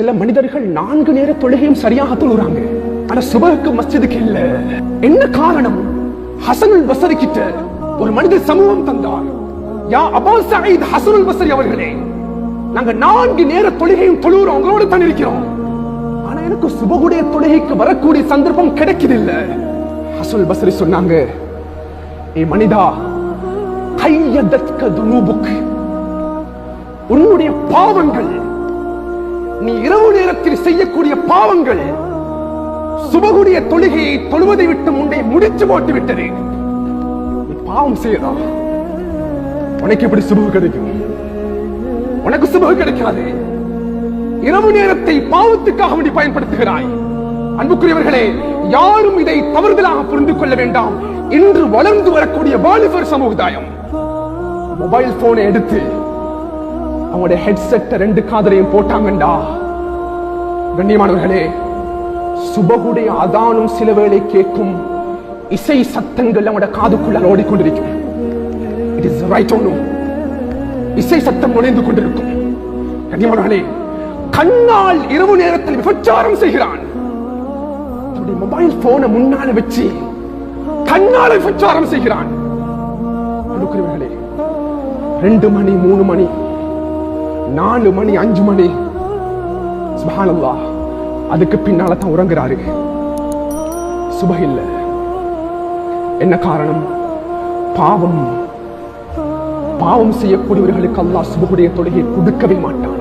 சில மனிதர்கள் நான்கு நேர தொழுகையும் சரியாக தொழுறாங்க. ஆனா சுபகுக்கு மஸ்ஜிதுக்கு இல்ல. என்ன காரணம்? ஹசனுல் பசரி கிட்ட ஒரு மனித சமூகம் தந்தார். யா அபா சயீத் ஹசனுல் பசரி அவர்களே நாங்க நான்கு நேர தொழுகையும் தொழுகிறோம் உங்களோடு தான் இருக்கிறோம். ஆனா எனக்கு சுபகுடைய தொழுகைக்கு வரக்கூடிய சந்தர்ப்பம் கிடைக்குதில்ல ஹசனுல் பசரி சொன்னாங்க ஏ மனிதா கையதற்க துனூபுக்கு உன்னுடைய பாவங்கள் நீ இரவு நேரத்தில் செய்யக்கூடிய பாவங்கள் சுபகுடைய தொழுகையை தொழுவதை விட்டு முன்னே முடிச்சு போட்டு விட்டது. பாவம் செய்யதா உனக்கு எப்படி சுபகு கிடைக்கும். உனக்கு சுபகு கிடைக்காது. இரவு நேரத்தை பாவத்துக்காக வேண்டி பயன்படுத்துகிறாய். அன்புக்குரியவர்களே யாரும் இதை தவறுதலாக புரிந்து கொள்ள வேண்டாம். இன்று வளர்ந்து வரக்கூடிய வாலிபர் சமுதாயம். மொபைல் போனை எடுத்து அவங்களுடைய ஹெட்செட்டை ரெண்டு காதலையும் போட்டாங்கண்டா. கண்ணியமானவர்களே சுபகுடைய அதானும் சில வேளை கேட்கும் இசை சத்தங்கள் நம்முடைய காதுக்குள்ள ஓடிக்கொண்டிருக்கும். இட் இஸ் ரைட் ஒன்றும் இசை சத்தம் நுழைந்து கொண்டிருக்கும். கண்ணியமானவர்களே கண்ணால் இரவு நேரத்தில் விபச்சாரம் செய்கிறான். மொபைல் போனை முன்னால வச்சு கண்ணால் விபச்சாரம் செய்கிறான். ரெண்டு மணி மூணு மணி நாலு மணி அஞ்சு மணி சுபஹானல்லா அதுக்கு பின்னால தான் உறங்குறாரு. சுப இல்ல என்ன காரணம்? பாவம். பாவம் செய்யக்கூடியவர்களுக்கு அல்லாஹ் சுபகுடைய தொழுகையை கொடுக்கவே மாட்டான்.